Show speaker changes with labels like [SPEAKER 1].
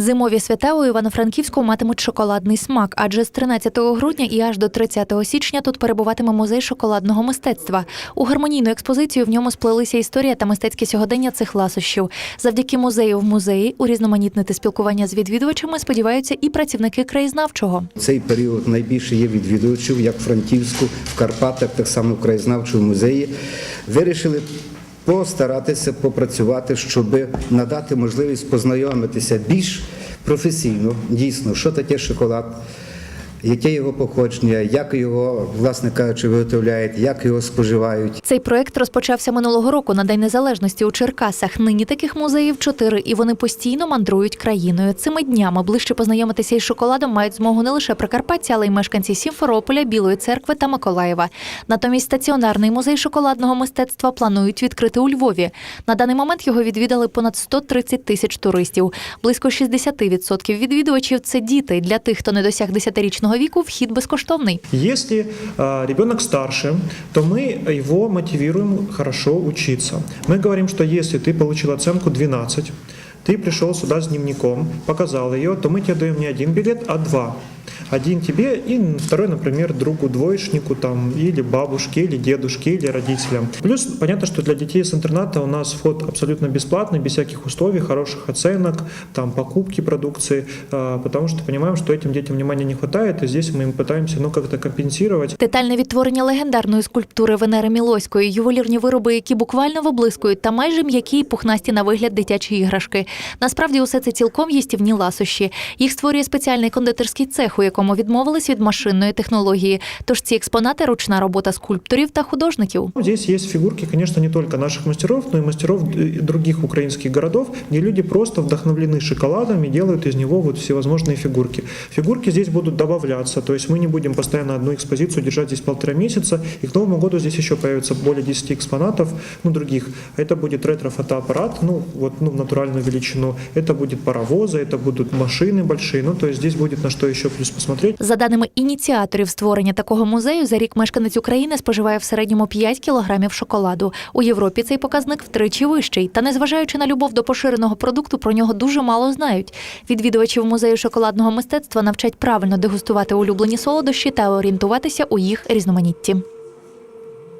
[SPEAKER 1] Зимові свята у Івано-Франківську матимуть шоколадний смак, адже з 13 грудня і аж до 30 січня тут перебуватиме музей шоколадного мистецтва. У гармонійну експозицію в ньому сплелися історія та мистецьке сьогодення цих ласощів. Завдяки музею в музеї урізноманітнити спілкування з відвідувачами сподіваються і працівники краєзнавчого.
[SPEAKER 2] Цей період найбільше є відвідувачів, як в Франківську, в Карпатах, так само в краєзнавчому музеї. Вирішили постаратися попрацювати, щоб надати можливість познайомитися більш професійно, дійсно, що таке шоколад. Яке його походження, як його, власне кажучи, виготовляють, як його споживають.
[SPEAKER 1] Цей проект розпочався минулого року на День Незалежності у Черкасах. Нині таких музеїв чотири, і вони постійно мандрують країною. Цими днями ближче познайомитися із шоколадом мають змогу не лише прикарпатці, але й мешканці Сімферополя, Білої церкви та Миколаєва. Натомість стаціонарний музей шоколадного мистецтва планують відкрити у Львові. На даний момент його відвідали понад 130 тисяч туристів. Близько 60% відвідувачів це діти. Для тих, хто не досяг 10-річного віку, вхід безкоштовний.
[SPEAKER 3] Если э, ребенок старше, то мы его мотивируем хорошо учиться. Мы говорим, что если ты получил оценку 12, ты пришел сюда с дневником, показал ее, то мы тебе даем не один билет, а два. Один тебе и второй, например, другу двоечнику там, или бабушке, или дедушке, или родителям. Плюс понятно, что для детей с интерната у нас вход абсолютно бесплатный, без всяких условий, хороших оценок, там покупки продукции, а, потому что понимаем, что этим детям внимания не хватает, и здесь мы им пытаемся ну, как-то компенсировать.
[SPEAKER 1] Детальне відтворення легендарної скульптури Венери Мілоської, ювелірні вироби, які буквально виблискують, та майже м'які й пухнасті на вигляд дитячі іграшки. Насправді, усе це цілком їстівні ласощі. Їх створює спеціальний кондитерський цех, у якому відмовились від машинної технології. Тож ці експонати ручна робота скульпторів та художників.
[SPEAKER 3] Здесь есть фигурки, конечно, не только наших мастеров, но и мастеров э, других украинских городов, где люди просто вдохновлены шоколадом и делают из него вот всевозможные фигурки. Фигурки здесь будут добавляться, то есть мы не будем постоянно одну экспозицию держать здесь полтора месяца, и к Новому году здесь еще появится более 10 экспонатов, ну, других. Это будет ретро-фотоаппарат, ну, вот, ну, в натуральную величину, это будет паровозы, это будут машины большие, ну, то есть здесь будет на что еще плюс посмотреть.
[SPEAKER 1] За даними ініціаторів створення такого музею, за рік мешканець України споживає в середньому 5 кілограмів шоколаду. У Європі цей показник втричі вищий. Та незважаючи на любов до поширеного продукту, про нього дуже мало знають. Відвідувачів музею шоколадного мистецтва навчать правильно дегустувати улюблені солодощі та орієнтуватися у їх різноманітті.